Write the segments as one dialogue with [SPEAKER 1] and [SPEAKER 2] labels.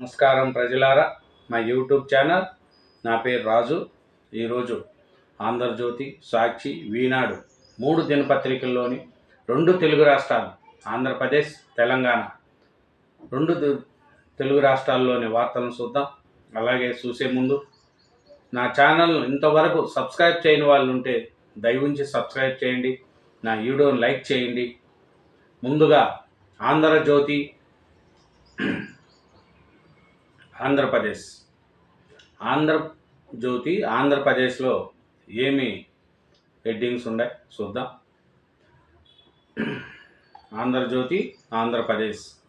[SPEAKER 1] నమస్కారం ప్రజలారా మా యూట్యూబ్ ఛానల్ నా పేరు రాజు. ఈరోజు ఆంధ్రజ్యోతి సాక్షి వీనాడు మూడు దినపత్రికల్లోని రెండు తెలుగు రాష్ట్రాలు ఆంధ్రప్రదేశ్ తెలంగాణ. రెండు తెలుగు రాష్ట్రాల్లోని వార్తలను చూద్దాం. అలాగే చూసే ముందు నా ఛానల్ ఇంతవరకు సబ్స్క్రైబ్ చేయని వాళ్ళు ఉంటే దయవుంచి సబ్స్క్రైబ్ చేయండి. నా వీడియోని లైక్ చేయండి. ముందుగా ఆంధ్రజ్యోతి ఆంధ్రప్రదేశ్. ఆంధ్రజ్యోతి ఆంధ్రప్రదేశ్లో ఏమి హెడ్డింగ్స్ ఉన్నాయి చూద్దాం. ఆంధ్రజ్యోతి ఆంధ్రప్రదేశ్.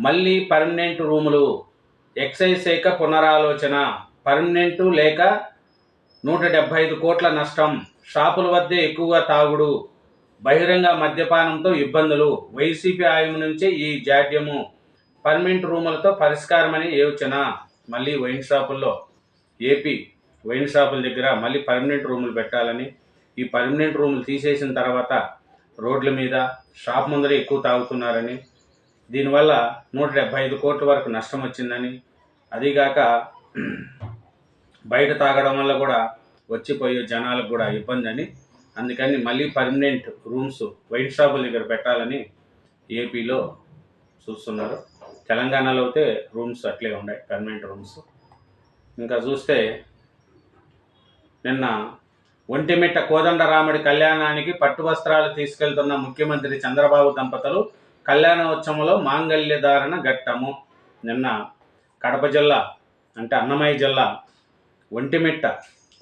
[SPEAKER 1] మళ్ళీ పర్మనెంట్ రూములు. ఎక్సైజ్ శాఖ పునరాలోచన. పర్మనెంట్ లేక నూట డెబ్బై ఐదు కోట్ల నష్టం. షాపుల వద్దే ఎక్కువగా తాగుడు. బహిరంగ మద్యపానంతో ఇబ్బందులు. వైసీపీ ఆయం నుంచే ఈ జాడ్యము. పర్మనెంట్ రూములతో పరిష్కారం పరిష్కారమని యోచన మళ్ళీ వైన్ షాపుల్లో ఏపీ వైన్ షాపుల దగ్గర మళ్ళీ పర్మనెంట్ రూములు పెట్టాలని ఈ పర్మనెంట్ రూములు తీసేసిన తర్వాత రోడ్ల మీద షాప్ ముందర ఎక్కువ తాగుతున్నారని దీనివల్ల నూట డెబ్బై ఐదు కోట్ల వరకు నష్టం వచ్చిందని అదిగాక బయట తాగడం వల్ల కూడా వచ్చిపోయే జనాలకు కూడా ఇబ్బంది అని అందుకని మళ్ళీ పర్మనెంట్ రూమ్స్ వైన్ షాపుల దగ్గర పెట్టాలని ఏపీలో చూస్తున్నారు. తెలంగాణలో అయితే రూమ్స్ అట్లే ఉన్నాయి పర్మనెంట్ రూమ్స్ ఇంకా చూస్తే నిన్న ఒంటిమిట్ట కోదండరాముడి కళ్యాణానికి పట్టు వస్త్రాలు తీసుకెళ్తున్న ముఖ్యమంత్రి చంద్రబాబు దంపతులు కళ్యాణోత్సవంలో మాంగళ్య ధారణ ఘట్టము. నిన్న కడప జిల్లా అంటే అన్నమయ్య జిల్లా ఒంటిమిట్ట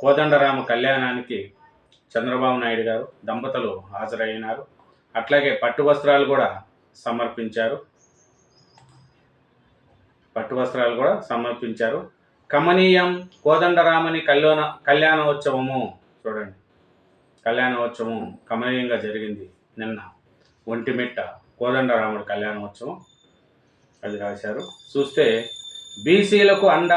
[SPEAKER 1] కోదండరామ కళ్యాణానికి చంద్రబాబు నాయుడు గారు దంపతులు హాజరైనారు అట్లాగే పట్టు వస్త్రాలు కూడా సమర్పించారు. పట్టు వస్త్రాలు కూడా సమర్పించారు. కమనీయం కోదండరామని కళ్యాణ కళ్యాణోత్సవము. చూడండి. కళ్యాణోత్సవం కమనీయంగా జరిగింది నిన్న. ఒంటిమిట్ట కోదండరాముడి కళ్యాణోత్సవం అది రాశారు. చూస్తే బీసీలకు అండ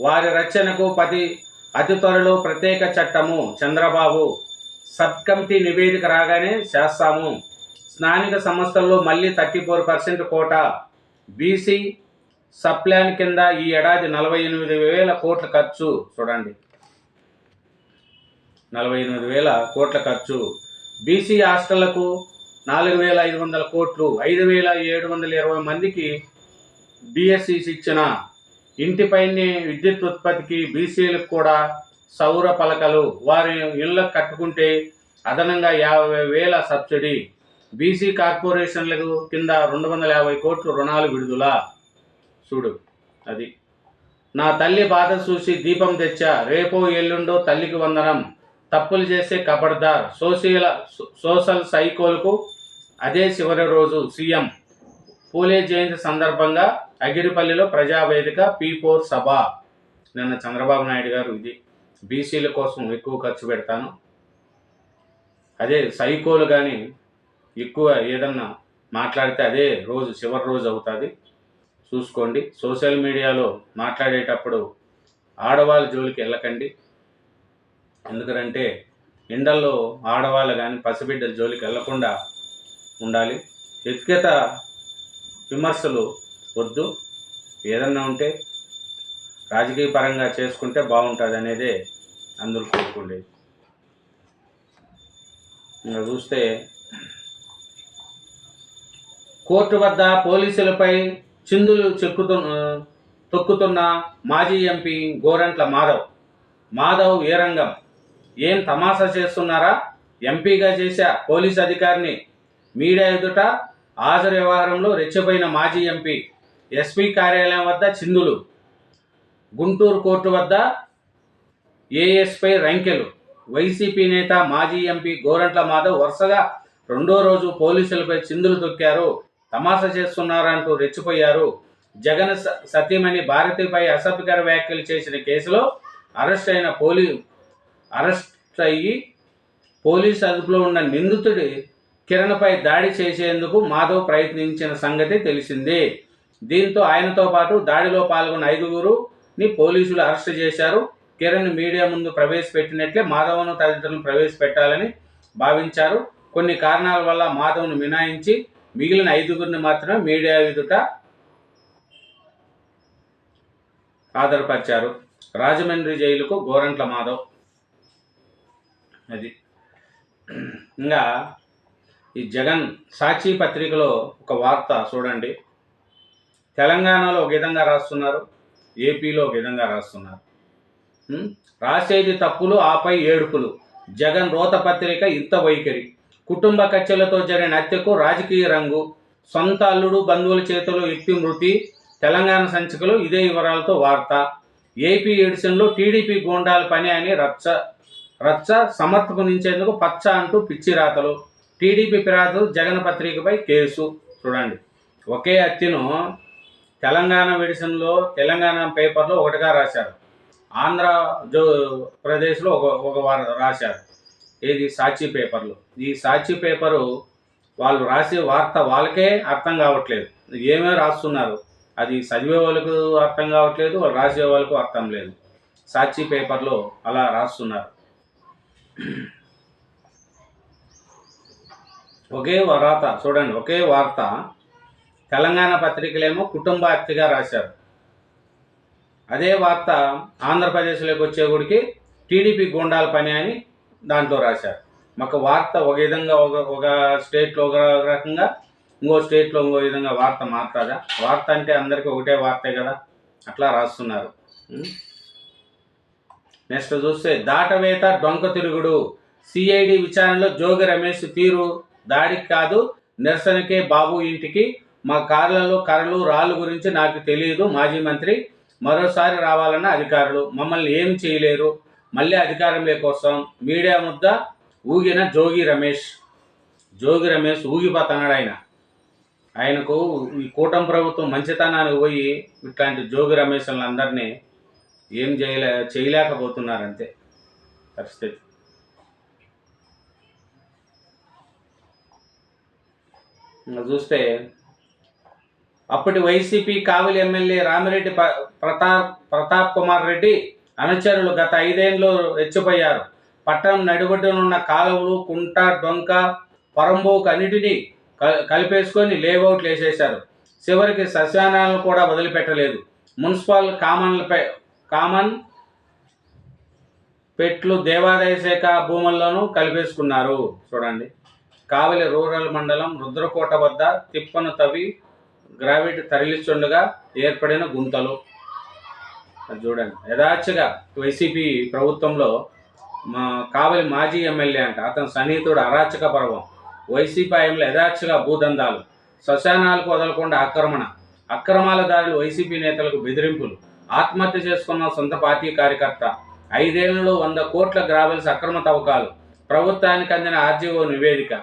[SPEAKER 1] వారి రచనకు పది అతి త్వరలో ప్రత్యేక చట్టము. చంద్రబాబు సబ్ కమిటీ నివేదిక రాగానే చేస్తాము. స్థానిక సంస్థల్లో మళ్ళీ thirty four percent quota BC sub plan కింద ఈ ఏడాది నలభై ఎనిమిది వేల కోట్ల ఖర్చు. చూడండి. నలభై ఎనిమిది వేల కోట్ల ఖర్చు. బీసీ హాస్టళ్ళకు నాలుగు వేల ఐదు వందల కోట్లు. ఐదు వేల ఏడు వందల ఇరవై మందికి డిఎస్సి ఇచ్చిన ఇంటిపైనే విద్యుత్ ఉత్పత్తికి బీసీలకు కూడా సౌర పలకలు. వారి ఇళ్ళకు కట్టుకుంటే అదనంగా యాభై వేల సబ్సిడీ. బీసీ కార్పొరేషన్లకు కింద రెండు వందల యాభై కోట్లు రుణాలు విడుదల. చూడు. అది. నా తల్లి బాధ చూసి దీపం తెచ్చా. రేపో ఎల్లుండో తల్లికి వందనం. తప్పులు చేసే కబడ్దార్. సోషియల్ సోషల్ సైకోలకు అదే చివరి రోజు సీఎం. పూలే జయంతి సందర్భంగా అగిరిపల్లిలో ప్రజావేదిక పీ ఫోర్ సభ. నిన్న చంద్రబాబు నాయుడు గారు ఇది. బీసీల కోసం ఎక్కువ ఖర్చు పెడతాను. అదే సైకోలు కానీ ఎక్కువ ఏదన్నా మాట్లాడితే అదే రోజు చివరి రోజు అవుతుంది. చూసుకోండి. సోషల్ మీడియాలో మాట్లాడేటప్పుడు ఆడవాళ్ళ జోలికి వెళ్ళకండి. ఎందుకంటే ఎండల్లో ఆడవాళ్ళు కానీ పసిబిడ్డల జోలికి వెళ్ళకుండా ఉండాలి. వ్యక్తిగత విమర్శలు వద్దు. ఏదన్నా ఉంటే రాజకీయ పరంగా చేసుకుంటే బాగుంటుంది అనేదే అందరూ కోరుకుండేది ఇంకా చూస్తే కోర్టు వద్ద పోలీసులపై చిందులు చెక్కుతు తొక్కుతున్న మాజీ ఎంపీ గోరంట్ల మాధవ్. మాధవ్ ఏ రంగం? ఏం తమాషా చేస్తున్నారా? ఎంపీగా చేశా పోలీస్ అధికారిని. మీడియా ఎదుట హాజరు వ్యవహారంలో రెచ్చిపోయిన మాజీ ఎంపీ ఎస్పీ కార్యాలయం వద్ద చిందులు. గుంటూరు కోర్టు వద్ద ఏఎస్పై రంకెలు. వైసీపీ నేత మాజీ ఎంపీ గోరంట్ల మాధవ్ వరుసగా రెండో రోజు పోలీసులపై చిందులు తొక్కారు. తమాషా చేస్తున్నారంటూ రెచ్చిపోయారు. జగన్ స- సతీమణి భారతిపై అసభ్యకర వ్యాఖ్యలు చేసిన కేసులో అరెస్ట్ అయిన పోలీ అరెస్ట్ అయ్యి పోలీస్ అదుపులో ఉన్న నిందితుడి కిరణ్పై దాడి చేసేందుకు మాధవ్ ప్రయత్నించిన సంగతి తెలిసిందే. దీంతో ఆయనతో పాటు దాడిలో పాల్గొన్న ఐదుగురుని పోలీసులు అరెస్ట్ చేశారు. కిరణ్ మీడియా ముందు ప్రవేశపెట్టినట్లే మాధవ్ను తదితరులను ప్రవేశపెట్టాలని భావించారు. కొన్ని కారణాల వల్ల మాధవ్ను మినాయించి మిగిలిన ఐదుగురిని మాత్రమే మీడియా ఎదుట ఆధారపరిచారు. రాజమండ్రి జైలుకు గోరంట్ల మాధవ్. అది. ఇంకా ఈ జగన్ సాక్షి పత్రికలో ఒక వార్త చూడండి. తెలంగాణలో ఒక విధంగా రాస్తున్నారు. ఏపీలో ఒక విధంగా రాస్తున్నారు. రాసేది తప్పులు ఆపై ఏడుపులు. జగన్ రోత పత్రిక ఇంత వైఖరి. కుటుంబ కచ్చలతో జరిగిన హత్యకు రాజకీయ రంగు సొంత అల్లుడు బంధువుల చేతిలో వ్యక్తి మృతి తెలంగాణ సంచికలో ఇదే వివరాలతో వార్త. ఏపీ ఎడిషన్లో టీడీపీ గోండాల పని అని రచ్చ రచ్చ సమర్థకునించేందుకు పచ్చ అంటూ పిచ్చి రాతలు. టీడీపీ ఫిర్యాదు జగన్ పత్రికపై కేసు. చూడండి. ఒకే హత్యను తెలంగాణ ఎడిషన్లో తెలంగాణ పేపర్లో ఒకటిగా రాశారు. ఆంధ్ర జో ప్రదేశ్లో ఒక ఒక వారు రాశారు. ఏది? సాక్షి పేపర్లో. ఈ సాక్షి పేపరు వాళ్ళు రాసే వార్త వాళ్ళకే అర్థం కావట్లేదు. ఏమేమి రాస్తున్నారు? అది చదివే వాళ్ళకు అర్థం కావట్లేదు వాళ్ళు రాసే వాళ్ళకు అర్థం లేదు. సాక్షి పేపర్లో అలా రాస్తున్నారు. ఒకే వార్త చూడండి ఒకే వార్త తెలంగాణ పత్రికలేమో కుటుంబ హత్యగా రాశారు. అదే వార్త ఆంధ్రప్రదేశ్లోకి వచ్చేగుడికి టీడీపీ గుండాల పని అని దాంట్లో రాశారు. మాకు వార్త ఒక విధంగా ఒక ఒక స్టేట్లో ఒక రకంగా ఇంకో స్టేట్లో ఇంకో విధంగా వార్త మారుతుందా వార్త అంటే అందరికీ ఒకటే వార్తే కదా? అట్లా రాస్తున్నారు. నెక్స్ట్ చూస్తే దాటవేత డొంక తిరుగుడు. సిఐడి విచారణలో జోగి రమేష్ తీరు. దాడికి కాదు నిరసనకే బాబు ఇంటికి. మా కార్లలో కర్రలు రాళ్ళు గురించి నాకు తెలియదు మాజీ మంత్రి మరోసారి రావాలన్న అధికారులు. మమ్మల్ని ఏం చేయలేరు? మళ్ళీ అధికారంలోకి వస్తాం. మీడియా ముద్ద ఊగిన జోగి రమేష్. జోగి రమేష్ ఊగిపోతున్నాడు ఆయన. ఆయనకు ఈ కూటమి ప్రభుత్వం మంచితనానికి పోయి ఇట్లాంటి జోగి రమేష్లను అందరినీ ఏం చేయలే చేయలేకపోతున్నారు అంతే పరిస్థితి చూస్తే అప్పటి వైసీపీ కావలి ఎమ్మెల్యే రామిరెడ్డి ప్రతాప్ ప్రతాప్ కుమార్ రెడ్డి అనుచరులు గత ఐదేళ్ళు రెచ్చిపోయారు. పట్టణం నడిబొడ్డునున్న కాలువలు కుంట డొంక పరంబోకు అన్నిటినీ కలిపేసుకొని లేఅవుట్లు వేసేశారు. చివరికి సస్యానాలను కూడా వదిలిపెట్టలేదు. మున్సిపల్ కామన్లపై కామన్ పెట్లు దేవాదాయ శాఖ భూముల్లోనూ కలిపేసుకున్నారు. చూడండి. కావలి రూరల్ మండలం రుద్రకోట వద్ద తిప్పను తవ్వి గ్రావిడ్ తరలిస్తుండగా ఏర్పడిన గుంతలు. చూడండి. యథాచ్ఛగా వైసీపీ ప్రభుత్వంలో మా కావలి మాజీ ఎమ్మెల్యే అంట అతని సన్నిహితుడు అరాచక పర్వం. వైసీపీ హయాంలో యథాచ్ఛగా భూదందాలు. శ్మశానాలకు వదలకుండా ఆక్రమణ. అక్రమాల దారులు వైసీపీ నేతలకు బెదిరింపులు. ఆత్మహత్య చేసుకున్న సొంత పార్టీ కార్యకర్త. ఐదేళ్ళలో వంద కోట్ల గ్రావెల్స్ అక్రమ తవ్వకాలు. ప్రభుత్వానికి అందిన ఆర్జీఓ నివేదిక.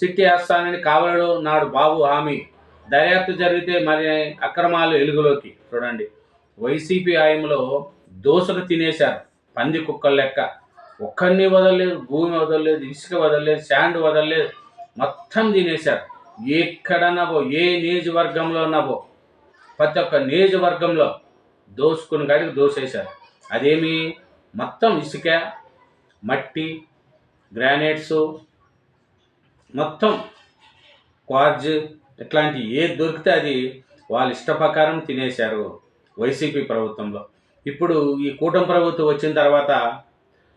[SPEAKER 1] సిట్టి ఆస్థానాన్ని కావలిలో నాడు బాబు హామీ. దర్యాప్తు జరిగితే మరి అక్రమాలు వెలుగులోకి. చూడండి. వైసీపీ హయాంలో దోశకు తినేశారు. పంది కుక్కల లెక్క. ఒక్కరిని వదలలేదు భూమి వదలలేదు ఇసుక వదలలేదు శాండ్ వదలలేదు. మొత్తం తినేశారు. ఎక్కడన్నా పో ఏ నియోజకవర్గంలో ఉన్నా పో. ప్రతి ఒక్క నియోజకవర్గంలో దోసుకుని కాడికి దోసేశారు. అదేమి? మొత్తం ఇసుక మట్టి గ్రానైట్స్ మొత్తం క్వార్జ్ ఇట్లాంటి ఏది దొరికితే అది వాళ్ళ ఇష్ట ప్రకారం తినేశారు. వైసీపీ ప్రభుత్వంలో. ఇప్పుడు ఈ కూటమి ప్రభుత్వం వచ్చిన తర్వాత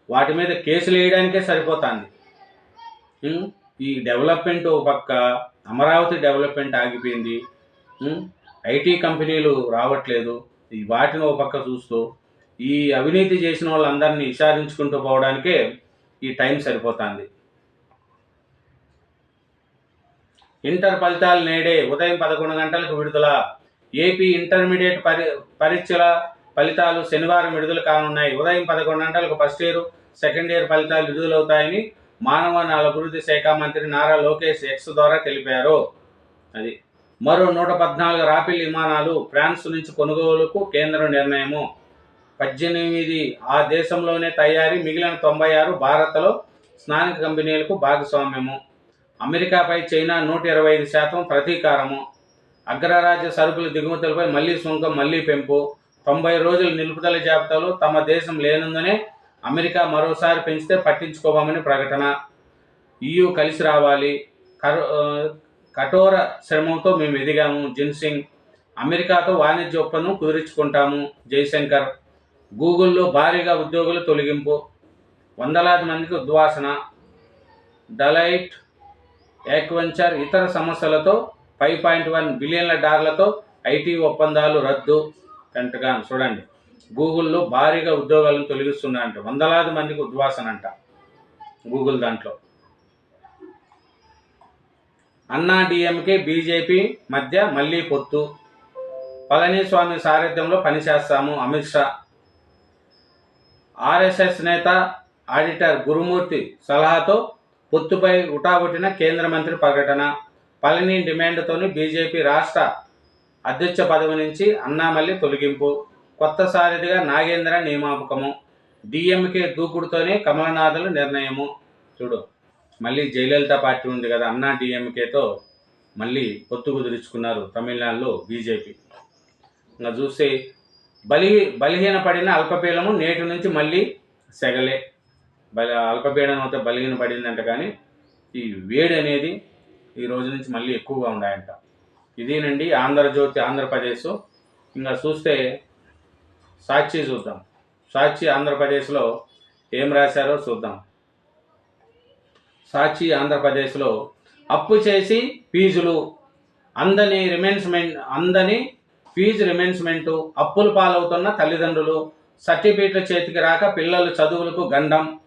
[SPEAKER 1] వాటి మీద కేసులు వేయడానికే సరిపోతుంది. ఈ డెవలప్మెంట్ ఒక పక్క అమరావతి డెవలప్మెంట్ ఆగిపోయింది. ఐటీ కంపెనీలు రావట్లేదు. ఈ వాటిని ఒక పక్క చూస్తూ ఈ అవినీతి చేసిన వాళ్ళందరినీ విచారించుకుంటూ పోవడానికే ఈ టైం సరిపోతుంది. ఇంటర్ ఫలితాలు నేడే ఉదయం పదకొండు గంటలకు విడుదల. ఏపీ ఇంటర్మీడియట్ పరి పరీక్షల ఫలితాలు శనివారం విడుదల కానున్నాయి. ఉదయం పదకొండు గంటలకు ఫస్ట్ ఇయర్ సెకండ్ ఇయర్ ఫలితాలు విడుదలవుతాయని మానవ వనరుల అభివృద్ధి శాఖ మంత్రి నారా లోకేష్ ఎక్స్ ద్వారా తెలిపారు. అది. మరో నూట పద్నాలుగు రాఫెల్ విమానాలు ఫ్రాన్స్ నుంచి కొనుగోలుకు కేంద్ర నిర్ణయము. పద్దెనిమిది ఆ దేశంలోనే తయారీ మిగిలిన తొంభై ఆరు భారత్లో స్నానిక కంపెనీలకు భాగస్వామ్యము. అమెరికాపై చైనా నూట ఇరవై ఐదు శాతం ప్రతీకారము. అగ్రరాజ్య సరుకుల దిగుమతులపై మళ్ళీ సుంకం మళ్ళీ పెంపు. తొంభై రోజుల నిలుపుదల జాబితాలో తమ దేశం లేనందునే అమెరికా మరోసారి పెంచితే పట్టించుకోమని ప్రకటన. ఈయూ కలిసి రావాలి. కఠోర శ్రమంతో మేము ఎదిగాము. జిన్సింగ్ అమెరికాతో వాణిజ్య ఒప్పందం కుదుర్చుకుంటాము. జయశంకర్ గూగుల్లో భారీగా ఉద్యోగులు తొలగింపు. వందలాది మందికి ఉద్వాసన. డలైట్ యాక్వెంచర్ ఇతర సమస్యలతో ఫైవ్ పాయింట్ వన్ బిలియన్ల డాలర్లతో ఐటీ ఒప్పందాలు రద్దు పెంటగాన్ చూడండి. గూగుల్లో భారీగా ఉద్యోగాలను తొలగిస్తున్నారంట వందలాది మందికి ఉద్వాసన అంట గూగుల్ దాంట్లో. అన్నా డిఎంకే బీజేపీ మధ్య మళ్ళీ పొత్తు. పళనిస్వామి సారథ్యంలో పనిచేస్తాము అమిత్ షా. ఆర్ఎస్ఎస్ నేత ఆడిటర్ గురుమూర్తి సలహాతో పొత్తుపై ఉటాబుట్టిన కేంద్ర మంత్రి ప్రకటన. పళని డిమాండ్తోని బీజేపీ రాష్ట్ర అధ్యక్ష పదవి నుంచి అన్నామల్లి తొలగింపు. కొత్త సారథిగా నాగేంద్ర నియామకము డిఎంకే దూకుడుతోనే కమలనాథుల నిర్ణయము. చూడు మళ్ళీ జయలలిత పార్టీ ఉంది కదా అన్నా డిఎంకేతో మళ్ళీ పొత్తు కుదుర్చుకున్నారు తమిళనాడులో బీజేపీ. ఇంకా చూస్తే బలి బలహీనపడిన అల్పపీడము నేటి నుంచి మళ్ళీ సెగలే. బలి అల్పపీడనం అయితే బలహీనపడిందంట కానీ ఈ వేడి అనేది ఈ రోజు నుంచి మళ్ళీ ఎక్కువగా ఉన్నాయంట. ఇదేనండి ఆంధ్రజ్యోతి ఆంధ్రప్రదేశ్. ఇంకా చూస్తే సాక్షి చూద్దాం. సాక్షి ఆంధ్రప్రదేశ్లో ఏం రాశారో చూద్దాం. సాక్షి ఆంధ్రప్రదేశ్లో అప్పు చేసి ఫీజులు. అందని రిమెన్స్మెంట్ అందని ఫీజు రిమెన్స్మెంటు అప్పులు పాలవుతున్న తల్లిదండ్రులు. సర్టిఫికేట్ల చేతికి రాక పిల్లలు చదువులకు గండం.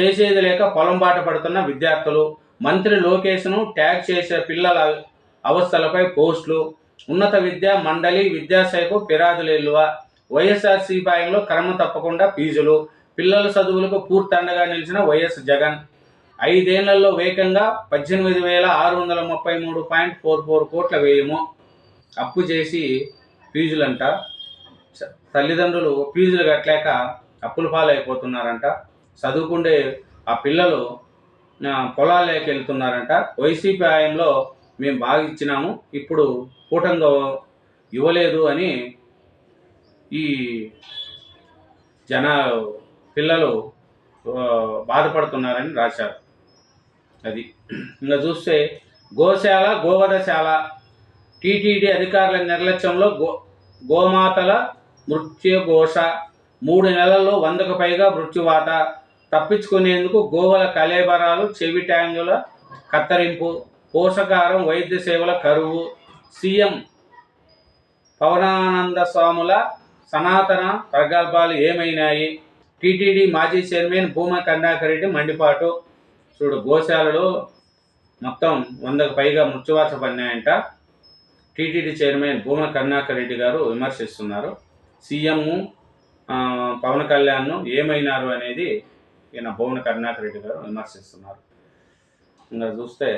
[SPEAKER 1] చేసేది లేక పొలం బాట పడుతున్న విద్యార్థులు. మంత్రి లోకేష్ను ట్యాగ్ చేసే పిల్లల అవస్థలపై పోస్టులు ఉన్నత విద్యా మండలి విద్యాశాఖకు ఫిర్యాదులు వైఎస్ఆర్సీ పాయంలో క్రమం తప్పకుండా ఫీజులు. పిల్లల చదువులకు పూర్తి అండగా నిలిచిన వైఎస్ జగన్. ఐదేళ్ళలో వేగంగా పద్దెనిమిది వేల ఆరు వందల ముప్పై మూడు పాయింట్ ఫోర్ ఫోర్ కోట్ల వ్యయము అప్పు చేసి ఫీజులంట. తల్లిదండ్రులు ఫీజులు కట్టలేక అప్పుల పాలైపోతున్నారంట. చదువుకుండే ఆ పిల్లలు పొలాల్లోకి వెళ్తున్నారంట. వైసీపీ హయాంలో మేము బాగా ఇచ్చినాము ఇప్పుడు కూటంగా ఇవ్వలేదు అని ఈ జన పిల్లలు బాధపడుతున్నారని రాశారు. అది ఇంకా చూస్తే గోశాల గోవధశాల టీటీడీ అధికారుల నిర్లక్ష్యంలో గో గోమాతల మృత్యుఘోష మూడు నెలల్లో వందకు పైగా మృత్యువాత తప్పించుకునేందుకు గోవుల కలేబరాలు చెవి ట్యాంగుల కత్తరింపు పోషకారం వైద్య సేవల కరువు సీఎం పవనానంద స్వాముల సనాతన ప్రగల్భాలు ఏమైనాయి? టీటీడీ మాజీ చైర్మన్ భూమా కరుణాకర్ రెడ్డి మండిపాటు. చూడు గోశాలలో మొత్తం వందకు పైగా మృత్యువాత పడినాయంట. టీటీడీ చైర్మన్ భూమా కరుణాకర్ రెడ్డి గారు విమర్శిస్తున్నారు. సీఎం పవన్ కళ్యాణ్ ఏమైనారు అనేది ఈయన భువన కరుణాకర్ రెడ్డి గారు విమర్శిస్తున్నారు. ఇంకా చూస్తే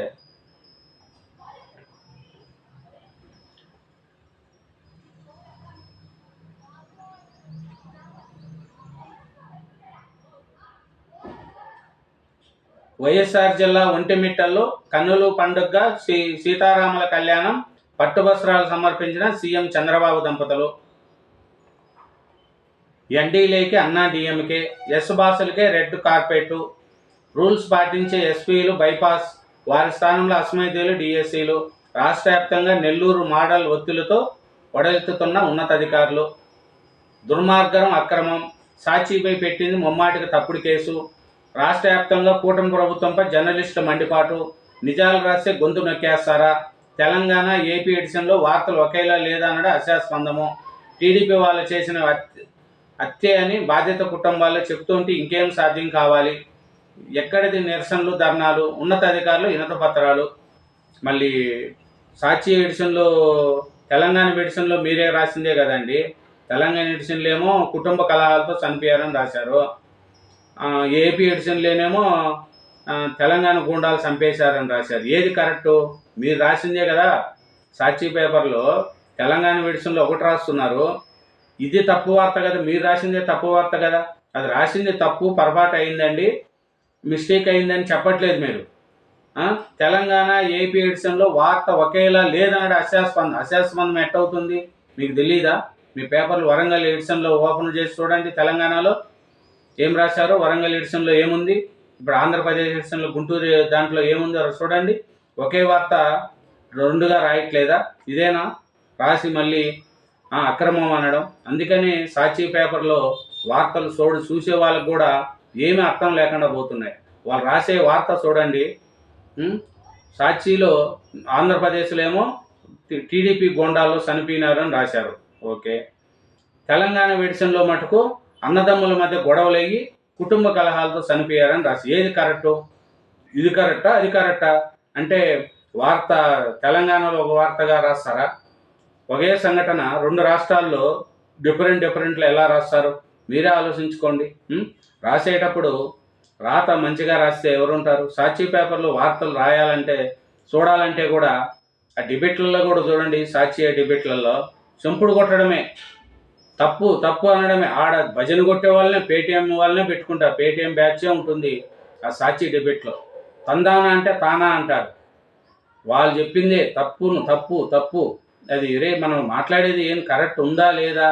[SPEAKER 1] వైఎస్ఆర్ జిల్లా ఒంటిమిట్టల్లో కన్నులు పండుగగా శ్రీ సీతారాముల కళ్యాణం పట్టు వస్త్రాలు సమర్పించిన సీఎం చంద్రబాబు దంపతులు ఎన్డీలేకి అన్నా డిఎంకే ఎస్ బాసులకే రెడ్ కార్పెట్ రూల్స్ పాటించే ఎస్పీలు బైపాస్ వారి స్థానంలో అస్మైదీలు డిఎస్సీలు రాష్ట్ర వ్యాప్తంగా నెల్లూరు మోడల్ ఒత్తిడితో వడలెత్తుతున్న ఉన్నతాధికారులు. దుర్మార్గం అక్రమం సాక్షిపై పెట్టింది ముమ్మాటికి తప్పుడు కేసు. రాష్ట్ర వ్యాప్తంగా కూటమి ప్రభుత్వంపై జర్నలిస్టు మండిపాటు. నిజాలు రాస్తే గొంతు నొక్కేస్తారా? తెలంగాణ ఏపీ ఎడిషన్లో వార్తలు ఒకేలా లేదనడం అశాస్పందము. టీడీపీ వాళ్ళు చేసిన అత్తే అని బాధ్యత కుటుంబాల్లో చెప్తుంటే ఇంకేం సాధ్యం కావాలి? ఎక్కడిది నిరసనలు ధర్నాలు ఉన్నతాధికారులు ఇనత పత్రాలు? మళ్ళీ సాక్షి ఎడిషన్లో తెలంగాణ ఎడిషన్లో మీరే రాసిందే కదండి. తెలంగాణ ఎడిషన్లో ఏమో కుటుంబ కలహాలతో చనిపోయారని రాశారు. ఏపీ ఎడిషన్లోనేమో తెలంగాణ గుండాలు చంపేశారని రాశారు. ఏది కరెక్టు? మీరు రాసిందే కదా. సాక్షి పేపర్లో తెలంగాణ ఎడిషన్లో ఒకటి రాస్తున్నారు. ఇది తప్పు వార్త కదా మీరు రాసిందే తప్పు వార్త కదా. అది రాసింది తప్పు పొరపాటు అయిందండి మిస్టేక్ అయిందని చెప్పట్లేదు మీరు. తెలంగాణ ఏపీ ఎడిషన్లో వార్త ఒకేలా లేదన్నాడు అశాస్పందం అశాస్పందం ఎట్టవుతుంది మీకు తెలీదా? మీ పేపర్లు వరంగల్ ఎడిషన్లో ఓపెన్ చేసి చూడండి తెలంగాణలో. ఏం రాశారో? వరంగల్ ఎడిషన్లో ఏముంది? ఇప్పుడు ఆంధ్రప్రదేశ్ ఎడిషన్లో గుంటూరు దాంట్లో ఏముందో చూడండి. ఒకే వార్త రెండుగా రాయట్లేదా? ఇదేనా? రాసి మళ్ళీ అక్రమం అనడం. అందుకని సాక్షి పేపర్లో వార్తలు చూడ చూసే వాళ్ళకు కూడా ఏమీ అర్థం లేకుండా పోతున్నాయి. వాళ్ళు రాసే వార్త చూడండి. సాక్షిలో ఆంధ్రప్రదేశ్లో ఏమో టీడీపీ గోండాల్లో చనిపోయినారని రాశారు. ఓకే. తెలంగాణ విడిసన్లో మటుకు అన్నదమ్ముల మధ్య గొడవలేగి కుటుంబ కలహాలతో చనిపోయారని రాసి ఏది కరెక్టు? ఇది కరెక్టా? అది కరెక్టా? అంటే వార్త తెలంగాణలో ఒక వార్తగా రాస్తారా? ఒకే సంఘటన రెండు రాష్ట్రాల్లో డిఫరెంట్ డిఫరెంట్లు ఎలా రాస్తారు? మీరే ఆలోచించుకోండి. రాసేటప్పుడు రాత మంచిగా రాస్తే ఎవరుంటారు? సాక్షి పేపర్లో వార్తలు రాయాలంటే చూడాలంటే కూడా ఆ డిబేట్లలో కూడా చూడండి సాక్షి డిబేట్లలో చెంపుడు కొట్టడమే. తప్పు తప్పు అనడమే. ఆడ భజన కొట్టే వాళ్ళనే పేటీఎం వాళ్ళనే పెట్టుకుంటారు. పేటీఎం బ్యాచే ఉంటుంది ఆ సాక్షి డిబేట్లో. తందానా అంటే తానా అంటారు. వాళ్ళు చెప్పిందే తప్పును తప్పు తప్పు. అది రే మనం మాట్లాడేది ఏం కరెక్ట్ ఉందా లేదా?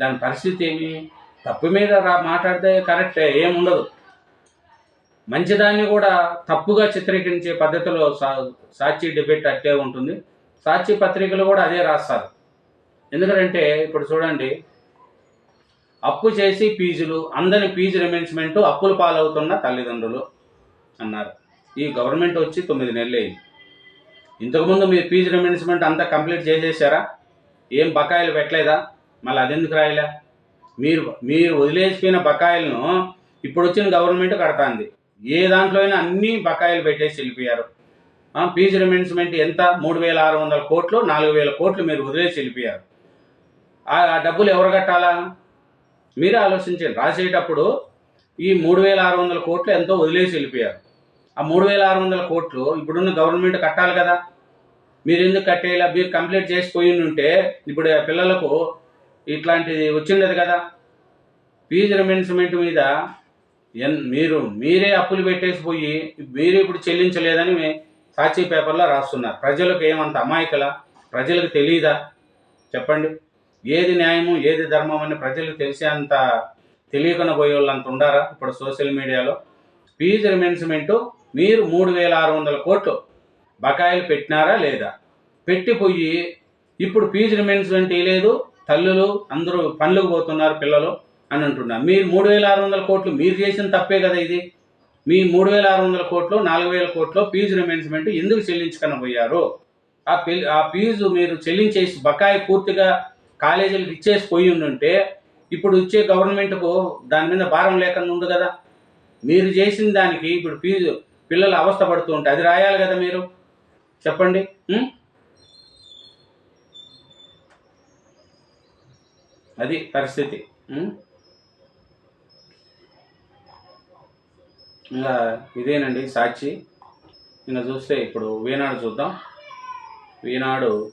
[SPEAKER 1] దాని పరిస్థితి ఏమి? తప్పు మీద రా మాట్లాడితే కరెక్ట్ ఏముండదు మంచిదాన్ని కూడా తప్పుగా చిత్రీకరించే పద్ధతిలో సా సాక్షి డిబేట్ అట్టే ఉంటుంది. సాక్షి పత్రికలు కూడా అదే రాస్తారు. ఎందుకంటే ఇప్పుడు చూడండి అప్పు చేసి ఫీజులు అందరి ఫీజు రిమెన్స్మెంట్ అప్పులు పాలవుతున్న తల్లిదండ్రులు అన్నారు. ఈ గవర్నమెంట్ వచ్చి తొమ్మిది నెలలు అయింది. ఇంతకుముందు మీరు ఫీజు రిమెన్స్మెంట్ అంతా కంప్లీట్ చేసేసారా? ఏం బకాయిలు పెట్టలేదా? మళ్ళీ అదెందుకు రాయలే? మీరు మీరు వదిలేసిపోయిన బకాయిలను ఇప్పుడు వచ్చిన గవర్నమెంట్ కడతాంది. ఏ దాంట్లో అయినా అన్ని బకాయిలు పెట్టేసి వెళ్ళిపోయారు. ఫీజు రిమెన్స్మెంట్ ఎంత? మూడు వేల ఆరు వందల కోట్లు నాలుగు వేల కోట్లు మీరు వదిలేసి వెళ్ళిపోయారు. ఆ డబ్బులు ఎవరు కట్టాలా? మీరే ఆలోచించండి. రాసేటప్పుడు ఈ మూడు వేల ఆరు వందల కోట్లు ఎంతో వదిలేసి వెళ్ళిపోయారు. ఆ మూడు వేల ఆరు వందల కోట్లు ఇప్పుడున్న గవర్నమెంట్ కట్టాలి కదా. మీరు ఎందుకు కట్టేయాల మీరు కంప్లీట్ చేసిపోయి ఉంటే ఇప్పుడు ఆ పిల్లలకు ఇట్లాంటిది వచ్చిండదు కదా. ఫీజు రిమెన్స్మెంట్ మీద ఎన్ మీరు మీరే అప్పులు పెట్టేసిపోయి మీరు ఇప్పుడు చెల్లించలేదని సాక్షి పేపర్లో రాస్తున్నారు. ప్రజలకు ఏమంత అమాయకుల? ప్రజలకు తెలియదా చెప్పండి. ఏది న్యాయము ఏది ధర్మం అని ప్రజలకు తెలిసేంత తెలియకుండా పోయే వాళ్ళు అంత ఉండారా? ఇప్పుడు సోషల్ మీడియాలో ఫీజు రిమెన్స్మెంటు మీరు మూడు వేల ఆరు వందల కోట్లు బకాయిలు పెట్టినారా లేదా? పెట్టిపోయి ఇప్పుడు ఫీజు రిమెన్స్మెంట్ లేదు తల్లులు అందరూ పనులకు పోతున్నారు పిల్లలు అని అంటున్నారు మీరు మూడు వేల ఆరు వందల కోట్లు మీరు చేసిన తప్పే కదా ఇది? మీ మూడు వేల ఆరు వందల కోట్లు నాలుగు వేల కోట్లు ఫీజు రిమెన్స్మెంట్ ఎందుకు చెల్లించకుండా పోయారు ఆ పిల్ ఆ ఫీజు మీరు చెల్లించేసి బకాయి పూర్తిగా కాలేజీలకు ఇచ్చేసి పోయి ఉంటే ఇప్పుడు వచ్చే గవర్నమెంట్కు దాని మీద భారం లేకుండా ఉంది కదా? మీరు చేసిన దానికి ఇప్పుడు ఫీజు పిల్లలు అవస్థ పడుతూ ఉంటే అది రాయాలి కదా మీరు? చెప్పండి. అది పరిస్థితి. ఇంకా ఇదేనండి సాక్షి. ఇంకా చూస్తే ఇప్పుడు వీనాడు చూద్దాం. వీనాడు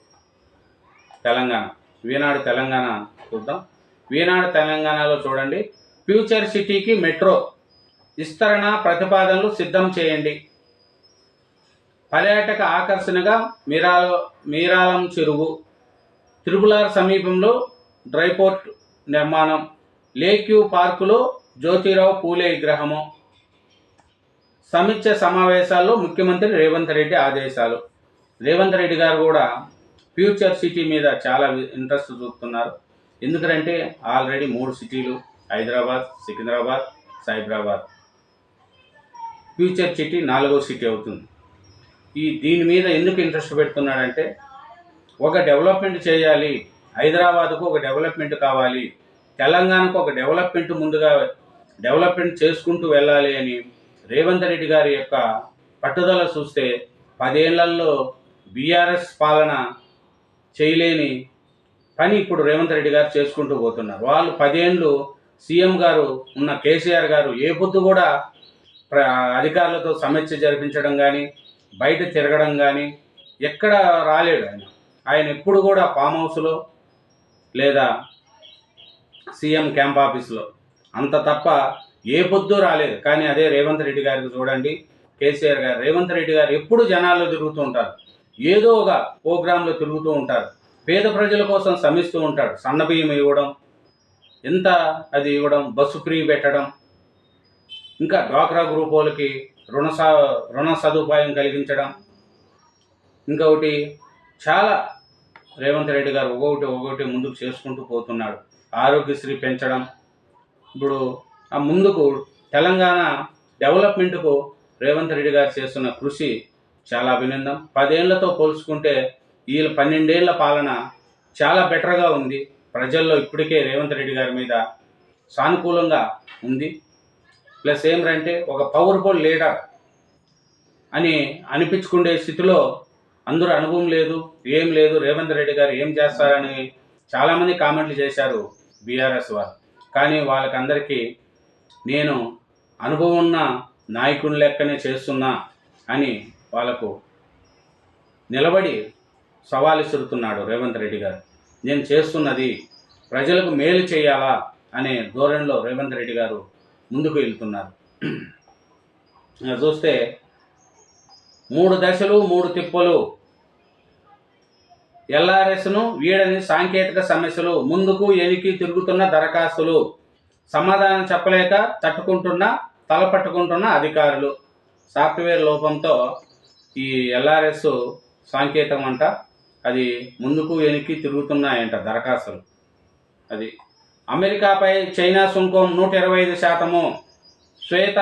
[SPEAKER 1] తెలంగాణ. వీనాడు తెలంగాణ చూద్దాం. వీనాడు తెలంగాణలో చూడండి. ఫ్యూచర్ సిటీకి మెట్రో. విస్తరణ ప్రతిపాదనలు సిద్ధం చేయండి. పర్యాటక ఆకర్షణగా మీరాల మీరాలం చెరువు తిరుపులార్ సమీపంలో డ్రైపోర్ట్ నిర్మాణం లేక్యూ పార్కులో జ్యోతిరావు పూలే విగ్రహము సమీక్ష సమావేశాల్లో ముఖ్యమంత్రి రేవంత్ రెడ్డి ఆదేశాలు. రేవంత్ రెడ్డి గారు కూడా ఫ్యూచర్ సిటీ మీద చాలా ఇంట్రెస్ట్ చూపుతున్నారు. ఎందుకంటే ఆల్రెడీ మూడు సిటీలు హైదరాబాద్ సికింద్రాబాద్ సైబరాబాద్. ఫ్యూచర్ సిటీ నాలుగో సిటీ అవుతుంది. ఈ దీని మీద ఎందుకు ఇంట్రెస్ట్ పెడుతున్నాడంటే ఒక డెవలప్మెంట్ చేయాలి హైదరాబాద్కు ఒక డెవలప్మెంట్ కావాలి తెలంగాణకు ఒక డెవలప్మెంట్ ముందుగా డెవలప్మెంట్ చేసుకుంటూ వెళ్ళాలి అని రేవంత్ రెడ్డి గారి యొక్క పట్టుదల చూస్తే పదేళ్ళలో బీఆర్ఎస్ పాలన చేయలేని పని ఇప్పుడు రేవంత్ రెడ్డి గారు చేసుకుంటూ పోతున్నారు. వాళ్ళు పదేళ్ళు సీఎం గారు ఉన్న కేసీఆర్ గారు ఏ పొద్దు కూడా అధికారులతో సమీక్ష జరిపించడం కానీ బయట తిరగడం కానీ ఎక్కడ రాలేడు ఆయన. ఆయన ఎప్పుడు కూడా ఫామ్ హౌస్లో లేదా సీఎం క్యాంప్ ఆఫీస్లో. అంత తప్ప ఏ పొద్దు రాలేదు. కానీ అదే రేవంత్ రెడ్డి గారికి చూడండి కేసీఆర్ గారు రేవంత్ రెడ్డి గారు ఎప్పుడు జనాల్లో తిరుగుతూ ఉంటారు. ఏదో ఒక ప్రోగ్రాంలో తిరుగుతూ ఉంటారు. పేద ప్రజల కోసం శ్రమిస్తూ ఉంటాడు సన్నబియ్యం ఇవ్వడం ఎంత అది ఇవ్వడం బస్సు ఫ్రీ పెట్టడం ఇంకా డ్వాక్రా గ్రూప్ వాళ్ళకి రుణ రుణ సదుపాయం కలిగించడం. ఇంకొకటి చాలా రేవంత్ రెడ్డి గారు ఒక్కొక్కటి ఒక్కొక్కటి ముందుకు చేసుకుంటూ పోతున్నాడు. ఆరోగ్యశ్రీ పెంచడం. ఇప్పుడు ఆ ముందుకు తెలంగాణ డెవలప్మెంట్కు రేవంత్ రెడ్డి గారు చేస్తున్న కృషి చాలా అభినందం. పదేళ్ళతో పోల్చుకుంటే వీళ్ళ పన్నెండేళ్ళ పాలన చాలా బెటర్గా ఉంది. ప్రజల్లో ఇప్పటికే రేవంత్ రెడ్డి గారి మీద సానుకూలంగా ఉంది. ప్లస్ ఏమిటంటే ఒక పవర్ఫుల్ లీడర్ అని అనిపించుకునే స్థితిలో అందరూ అనుభవం లేదు ఏం లేదు రేవంత్ రెడ్డి గారు ఏం చేస్తారని చాలామంది కామెంట్లు చేశారు బీఆర్ఎస్ వారు కానీ వాళ్ళకందరికీ నేను అనుభవం ఉన్న నాయకుని లెక్కనే చేస్తున్నా అని వాళ్ళకు నిలబడి సవాలు ఇస్తున్నాడు రేవంత్ రెడ్డి గారు. నేను చేస్తున్నది ప్రజలకు మేలు చేయాలా అనే ధోరణిలో రేవంత్ రెడ్డి గారు ముందుకు వెళ్తున్నారు చూస్తే మూడు దశలు మూడు తిప్పలు. ఎల్ఆర్ఎస్ను వీడని సాంకేతిక సమస్యలు ముందుకు ఎనికి తిరుగుతున్న దరఖాస్తులు. సమాధానం చెప్పలేక తట్టుకుంటున్న తలపట్టుకుంటున్న అధికారులు. సాఫ్ట్వేర్ లోపంతో ఈ ఎల్ఆర్ఎస్ సాంకేతం అంట అది ముందుకు వెనక్కి తిరుగుతున్నాయంట దరఖాస్తులు. అది అమెరికాపై చైనా సుంకం నూట ఇరవై ఐదు శాతము. శ్వేత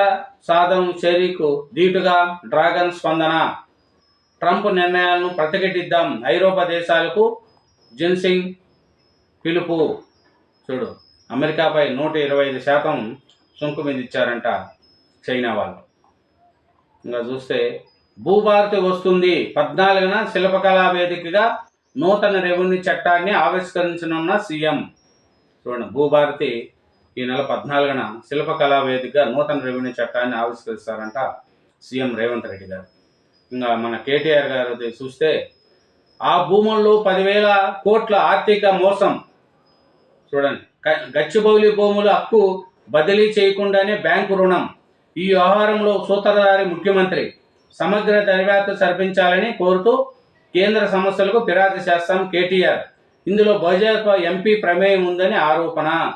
[SPEAKER 1] సాధం చెరీకు ధీటుగా డ్రాగన్ స్పందన. ట్రంప్ నిర్ణయాలను ప్రతిఘటిద్దాం ఐరోపా దేశాలకు జిన్సింగ్ పిలుపు. చూడు అమెరికాపై నూట ఇరవై ఐదు శాతం సుంకు మీద ఇచ్చారంట చైనా వాళ్ళు. ఇంకా చూస్తే భూభారతి వస్తుంది. పద్నాలుగున శిల్పకళా వేదికగా నూతన రెవెన్యూ చట్టాన్ని ఆవిష్కరించనున్న సీఎం. చూడండి. భూభారతి ఈ నెల పద్నాలుగున శిల్పకళా వేదికగా నూతన రెవెన్యూ చట్టాన్ని ఆవిష్కరిస్తారంట సీఎం రేవంత్ రెడ్డి గారు. ఇంకా మన కేటీఆర్ గారు చూస్తే ఆ భూముల్లో పదివేల కోట్ల ఆర్థిక మోసం. చూడండి. గచ్చిబౌలి భూముల హక్కు బదిలీ చేయకుండానే బ్యాంకు రుణం. ఈ వ్యవహారంలో సూత్రధారి ముఖ్యమంత్రి సమగ్ర దర్యాప్తు సరిపించాలని కోరుతూ కేంద్ర సమస్యలకు ఫిర్యాదు చేస్తాం కేటీఆర్. ఇందులో భాజపా ఎంపీ ప్రమేయం ఉందని ఆరోపణ.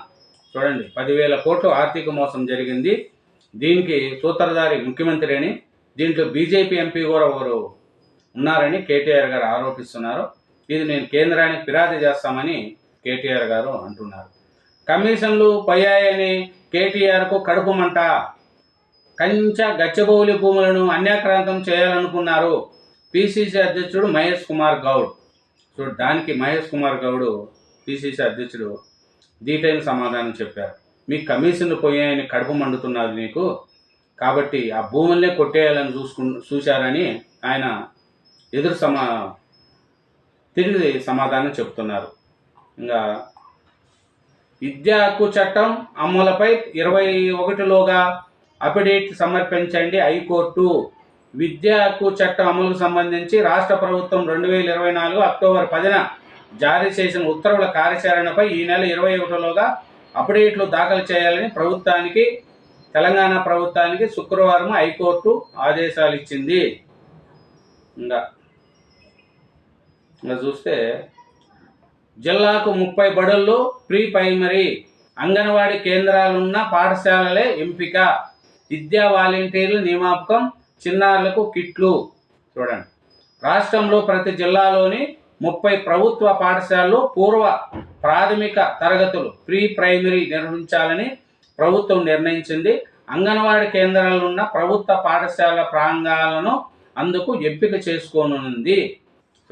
[SPEAKER 1] చూడండి పదివేల కోట్లు ఆర్థిక మోసం జరిగింది. దీనికి సూత్రధారి ముఖ్యమంత్రి అని దీంట్లో బీజేపీ ఎంపీ కూడా ఒకరు ఉన్నారని కేటీఆర్ గారు ఆరోపిస్తున్నారు. ఇది నేను కేంద్రానికి ఫిర్యాదు చేస్తామని కేటీఆర్ గారు అంటున్నారు. కమిషన్లు పోయాయని కేటీఆర్కు కడుపు మంట. కంచ గచ్చబౌలి భూములను అన్యాక్రాంతం చేయాలనుకున్నారు. పిసిసి అధ్యక్షుడు మహేష్ కుమార్ గౌడ్. సో దానికి మహేష్ కుమార్ గౌడ్ పిసిసి అధ్యక్షుడు డీటెయిల్ సమాధానం చెప్పారు. మీ కమిషన్లు పోయాయని కడుపు మండుతున్నారు మీకు కాబట్టి ఆ భూములనే కొట్టేయాలని చూసుకు చూశారని ఆయన ఎదురు సమా తిరిగి సమాధానం చెప్తున్నారు. ఇంకా విద్యా హక్కు చట్టం అమలుపై ఇరవై ఒకటిలోగా అఫిడేట్ సమర్పించండి హైకోర్టు. విద్యా చట్టం అమలుకు సంబంధించి రాష్ట్ర ప్రభుత్వం రెండు వేల ఇరవై నాలుగు అక్టోబర్ పదిన జారీ చేసిన ఉత్తర్వుల కార్యాచరణపై ఈ నెల ఇరవై ఒకటిలోగా అప్డేట్లు దాఖలు చేయాలని ప్రభుత్వానికి తెలంగాణ ప్రభుత్వానికి శుక్రవారం హైకోర్టు ఆదేశాలు ఇచ్చింది ఇంకా ఇంకా చూస్తే జిల్లాకు ముప్పై బడుల్లో ప్రీ ప్రైమరీ అంగన్వాడీ కేంద్రాలున్న పాఠశాలలే ఎంపిక. విద్యా వాలంటీర్ల నియామకం చిన్నారులకు కిట్లు. చూడండి. రాష్ట్రంలో ప్రతి జిల్లాలోని ముప్పై ప్రభుత్వ పాఠశాలలు పూర్వ ప్రాథమిక తరగతులు ప్రీ ప్రైమరీ నిర్వహించాలని ప్రభుత్వం నిర్ణయించింది. అంగన్వాడీ కేంద్రాలు ఉన్న ప్రభుత్వ పాఠశాల ప్రాంగాలను అందుకు ఎంపిక చేసుకోనుంది.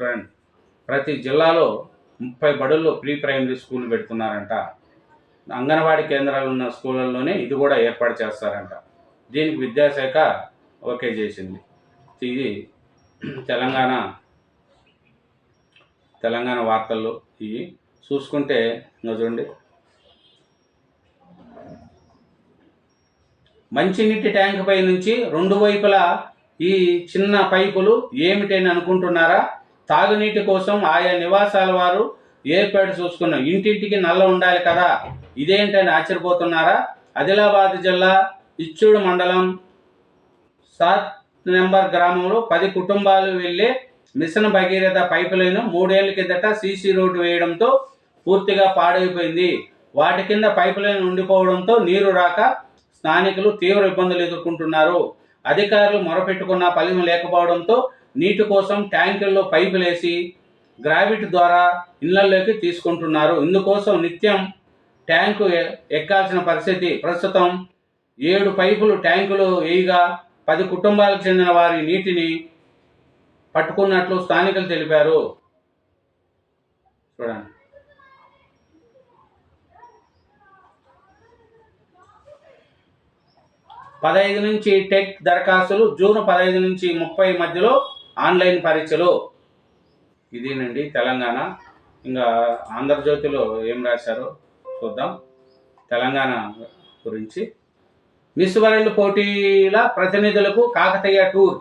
[SPEAKER 1] చూడండి. ప్రతి జిల్లాలో ముప్పై బడుల్లో ప్రీ ప్రైమరీ స్కూల్ పెడుతున్నారంట. అంగన్వాడీ కేంద్రాలు ఉన్న స్కూళ్ళల్లోనే ఇది కూడా ఏర్పాటు చేస్తారంట. దీనికి విద్యాశాఖ ఓకే చేసింది. ఇది తెలంగాణ తెలంగాణ వార్తల్లో ఇవి చూసుకుంటే చూడండి. మంచినీటి ట్యాంక్ పై నుంచి రెండు వైపులా ఈ చిన్న పైపులు ఏమిటని అనుకుంటున్నారా? తాగునీటి కోసం ఆయా నివాసాల వారు ఏర్పాటు చూసుకున్నాం ఇంటింటికి నల్ల ఉండాలి కదా? ఇదేంటని ఆశ్చర్యపోతున్నారా? ఆదిలాబాద్ జిల్లా ఇచ్చూడు మండలం సాత్ నెంబర్ గ్రామంలో పది కుటుంబాలు వెళ్ళే మిషన్ భగీరథ పైపు లైన్ మూడేళ్ళ కిందట సీసీ రోడ్డు వేయడంతో పూర్తిగా పాడైపోయింది. వాటి కింద పైపు లైన్ ఉండిపోవడంతో నీరు రాక స్థానికులు తీవ్ర ఇబ్బందులు ఎదుర్కొంటున్నారు. అధికారులు మొరపెట్టుకున్న ఫలితం లేకపోవడంతో నీటి కోసం ట్యాంకుల్లో పైపులేసి గ్రావిటీ ద్వారా ఇళ్ళలోకి తీసుకుంటున్నారు. ఇందుకోసం నిత్యం ట్యాంకు ఎక్కాల్సిన పరిస్థితి. ప్రస్తుతం ఏడు పైపులు ట్యాంకులు వేయగా పది కుటుంబాలకు చెందిన వారి నీటిని పట్టుకున్నట్లు స్థానికులు తెలిపారు. చూడండి. పదహైదు నుంచి టెక్ దరఖాస్తులు జూన్ పదహైదు నుంచి ముప్పై మధ్యలో ఆన్లైన్ పరీక్షలు. ఇదేనండి తెలంగాణ. ఇంకా ఆంధ్రజ్యోతిలో ఏం రాశారో చూద్దాం. తెలంగాణ గురించి. మిస్ వరల్డ్ పోటీల ప్రతినిధులకు కాకతీయ టూర్.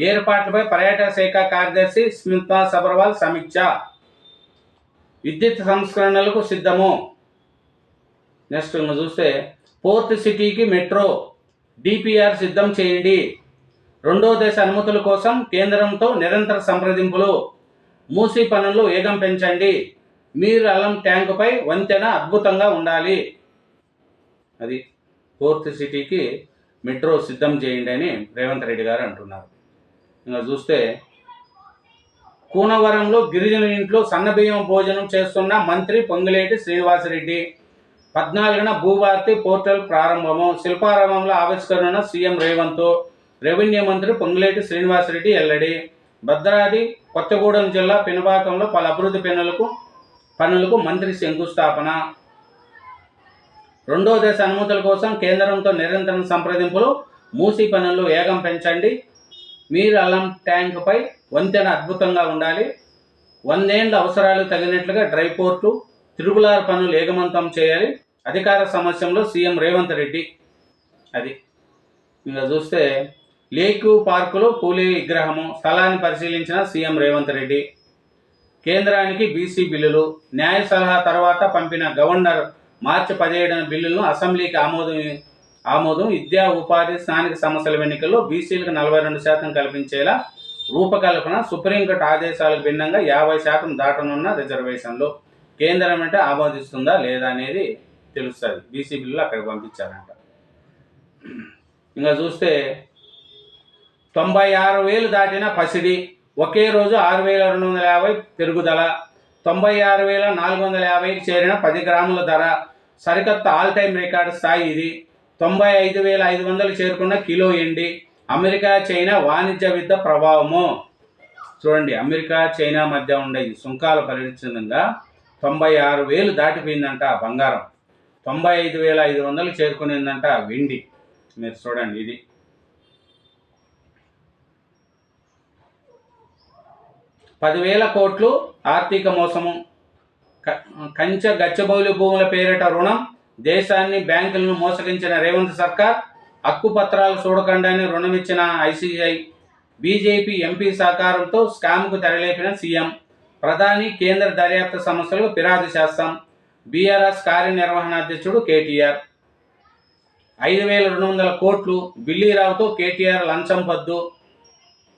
[SPEAKER 1] ఏర్పాట్లపై పర్యాటక శాఖ కార్యదర్శి స్మితా సబర్వాల్ సమీక్ష. విద్యుత్ సంస్కరణలకు సిద్ధము. నెక్స్ట్ చూస్తే పోర్ట్ సిటీకి మెట్రో డిపిఆర్ సిద్ధం చేయండి. రెండో దశ అనుమతుల కోసం కేంద్రంతో నిరంతర సంప్రదింపులు. మూసి పనులు వేగం పెంచండి. మీరు అల్లం ట్యాంకుపై వంతెన అద్భుతంగా ఉండాలి. అది ఫోర్త్ సిటీకి మెట్రో సిద్ధం చేయండి అని రేవంత్ రెడ్డి గారు అంటున్నారు. ఇంకా చూస్తే కూనవరంలో గిరిజన ఇంట్లో సన్నబియ్యం భోజనం చేస్తున్న మంత్రి పొంగులేటి శ్రీనివాసరెడ్డి పద్నాలుగున భూభారతి పోర్టల్ ప్రారంభము శిల్పారంభంలో ఆవిష్కరణ సీఎం రేవంత్ రెవెన్యూ మంత్రి పొంగులేటి శ్రీనివాసరెడ్డి ఎల్లడి భద్రాద్రి కొత్తగూడెం జిల్లా పినపాకంలో పలు అభివృద్ధి పనులకు పనులకు మంత్రి శంకుస్థాపన. రెండో దశ అనుమతుల కోసం కేంద్రంతో నిరంతరం సంప్రదింపులు మూసి పనులు వేగం పెంచండి. మీరు అల్లం ట్యాంకుపై వంతెన అద్భుతంగా ఉండాలి. వందేండ్ల అవసరాలు తగినట్లుగా డ్రై పోర్టు తిరుగులార్ పనులు ఏగమంతం చేయాలి. అధికార సమస్యంలో సీఎం రేవంత్ రెడ్డి. అది. ఇంకా చూస్తే లేకు పార్కులో పూలే విగ్రహము స్థలాన్ని పరిశీలించిన సీఎం రేవంత్ రెడ్డి. కేంద్రానికి బీసీ బిల్లులు న్యాయ సలహా తర్వాత పంపిన గవర్నర్ మార్చి పదిహేడున బిల్లులను అసెంబ్లీకి ఆమోదం ఆమోదం విద్యా ఉపాధి స్థానిక సమస్యల ఎన్నికల్లో బీసీలకు నలభై రెండు శాతం కల్పించేలా రూపకల్పన సుప్రీంకోర్టు ఆదేశాలకు భిన్నంగా యాభై శాతం దాటనున్న రిజర్వేషన్లు కేంద్రం అంటే ఆమోదిస్తుందా లేదా అనేది తెలుస్తుంది. బీసీ బిల్లులు అక్కడికి పంపించారంట. ఇంకా చూస్తే తొంభై ఆరు వేలు దాటిన పసిడి ఒకే రోజు ఆరు వేల రెండు వందల యాభై పెరుగుదల తొంభై ఆరు వేల నాలుగు వందల యాభైకి చేరిన పది గ్రాముల ధర. సరికొత్త ఆల్ టైమ్ రికార్డు స్థాయి ఇది. తొంభై ఐదు వేల ఐదు వందలు చేరుకున్న కిలో ఎండి. అమెరికా చైనా వాణిజ్య విద్య ప్రభావము. చూడండి అమెరికా చైనా మధ్య ఉండే సుంకాలు సుంకాల పరిచ్ఛిన్నంగా తొంభై ఆరు వేలు దాటిపోయిందంట బంగారం. తొంభై ఐదు వేల ఐదు వందలు చేరుకునిందంట వెండి. మీరు చూడండి ఇది పదివేల కోట్లు ఆర్థిక మోసము. క- కంచ గచ్చబౌలి భూముల పేరిట రుణం దేశాన్ని బ్యాంకులను మోసగించిన రేవంత్ సర్కార్ హక్కు పత్రాలు చూడకుండానే రుణం ఇచ్చిన ఐసీఐ బీజేపీ ఎంపీ సహకారంతో స్కామ్కు తెరలేపిన సీఎం ప్రధాని కేంద్ర దర్యాప్తు సంస్థలకు ఫిర్యాదు చేస్తాం. బీఆర్ఎస్ కార్యనిర్వహణాధ్యక్షుడు కేటీఆర్. ఐదు వేల రెండు వందల కోట్లు బిల్లీరావుతో కేటీఆర్ లంచం పద్దు.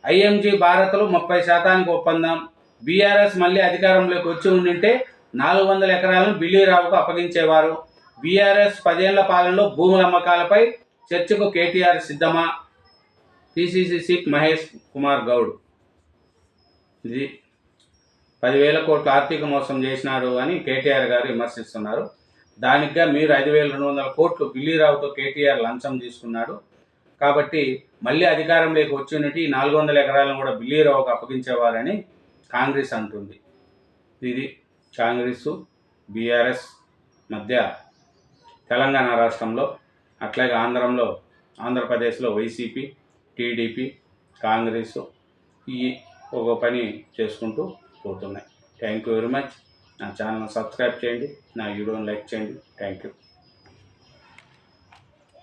[SPEAKER 1] ఐఎంజీ భారత్లో ముప్పై శాతానికి ఒప్పందం. బీఆర్ఎస్ మళ్ళీ అధికారంలోకి వచ్చి ఉండింటే నాలుగు వందల ఎకరాలను బిల్లీరావుకు అప్పగించేవారు. బీఆర్ఎస్ పదేళ్ళ పాలనలో భూముల అమ్మకాలపై చర్చకు కేటీఆర్ సిద్ధమా? PCC chief Mahesh Kumar Goud. ఇది పదివేల కోట్లు ఆర్థిక మోసం చేసినాడు అని కేటీఆర్ గారు విమర్శిస్తున్నారు. దానిగా మీరు ఐదు వేల రెండు వందల కోట్లు బిల్లీరావుతో కేటీఆర్ లంచం తీసుకున్నాడు. కాబట్టి మళ్ళీ అధికారంలోకి వచ్చినట్టు ఈ నాలుగు వందల ఎకరాలను కూడా బిల్లీరావుకు అప్పగించేవారని కాంగ్రెస్ అంటుంది. ఇది కాంగ్రెస్ బీఆర్ఎస్ మధ్య తెలంగాణ రాష్ట్రంలో అట్లాగే ఆంధ్రంలో ఆంధ్రప్రదేశ్లో వైసీపీ టీడీపీ కాంగ్రెస్ ఈ ఒక పని చేసుకుంటూ పోతున్నాయి. థ్యాంక్ యూ వెరీ మచ్ నా ఛానల్ సబ్స్క్రైబ్ చేయండి. నా వీడియోని లైక్ చేయండి. Thank you